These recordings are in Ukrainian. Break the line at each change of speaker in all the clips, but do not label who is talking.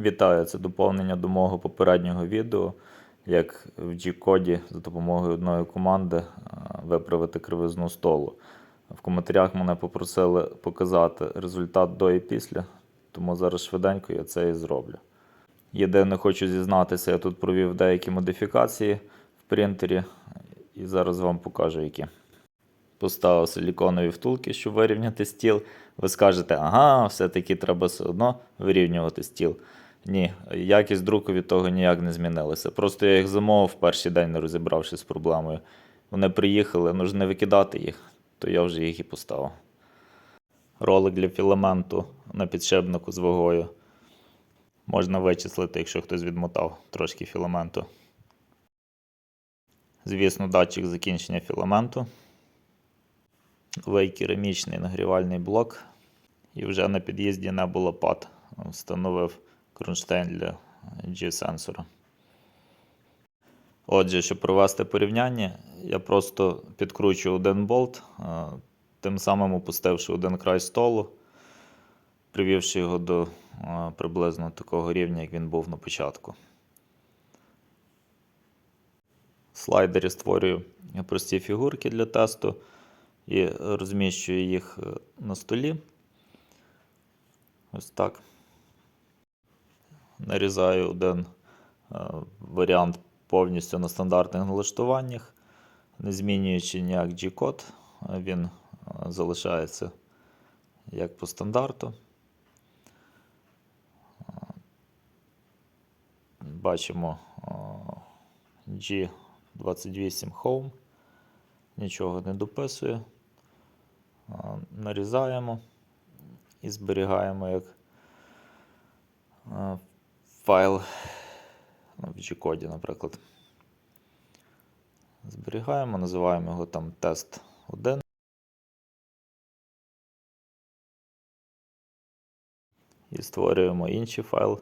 Вітаю, це доповнення до мого попереднього відео, як в G-коді за допомогою одної команди е, виправити кривизну столу. В коментарях мене попросили показати результат до і після, тому зараз швиденько я це і зроблю. Єдине, хочу зізнатися, я тут провів деякі модифікації в принтері і зараз вам покажу які. Поставив силіконові втулки, щоб вирівняти стіл. Ви скажете, ага, все-таки треба все одно вирівнювати стіл. Ні, якість друку від того ніяк не змінилася. Просто я їх замовив перший день, не розібравшись з проблемою. Вони приїхали, ну ж не викидати їх, то я вже їх і поставив. Ролик для філаменту на підшипнику з вагою. Можна вичислити, якщо хтось відмотав трошки філаменту. Звісно, датчик закінчення філаменту. Новий керамічний нагрівальний блок. І вже на під'їзді не було пад. Встановив кронштейн для G-сенсора. Отже, щоб провести порівняння, я просто підкручу один болт, е, тим самим опустивши один край столу, привівши його до е, приблизно такого рівня, як він був на початку. В слайдері створюю прості фігурки для тесту і розміщую їх е, на столі. Ось так. Нарізаю один е, варіант повністю на стандартних налаштуваннях, не змінюючи ніяк G-код, він е, залишається як по стандарту. Е, Бачимо е, G28 Home, нічого не дописує. Нарізаємо і зберігаємо як файл ну, в G-коді, наприклад. Зберігаємо, називаємо його там тест 1. І створюємо інший файл,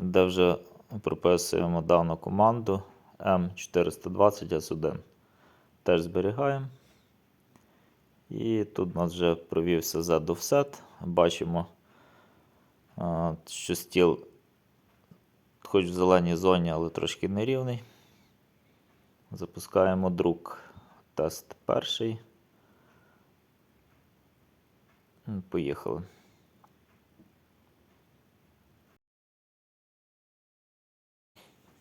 де вже прописуємо дану команду M420S1. Теж зберігаємо. І тут у нас вже провівся Z-offset. Бачимо, що стіл хоч в зеленій зоні, але трошки нерівний. Запускаємо друк. Тест перший. Поїхали.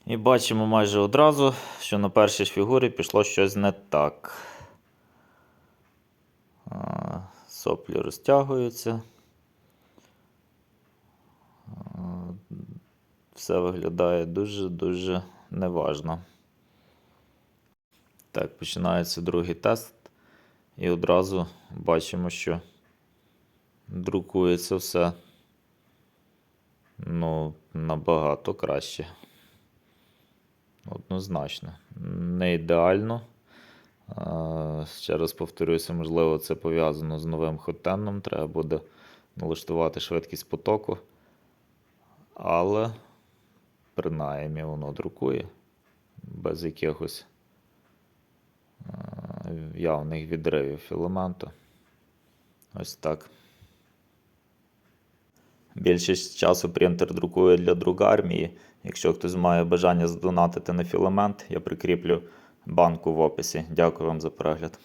І бачимо майже одразу, що на першій фігурі пішло щось не так. Соплі розтягуються. Все виглядає дуже-дуже неважно. Так, починається другий тест. І одразу бачимо, що друкується все ну, набагато краще. Однозначно. Не ідеально. Ще раз повторюся, можливо, це пов'язано з новим хотенном. Треба буде налаштувати швидкість потоку. Але принаймні воно друкує без якихось явних відривів філаменту. Ось так. Більшість часу принтер друкує для другармії. Якщо хтось має бажання задонатити на філамент, я прикріплю банку в описі. Дякую вам за перегляд.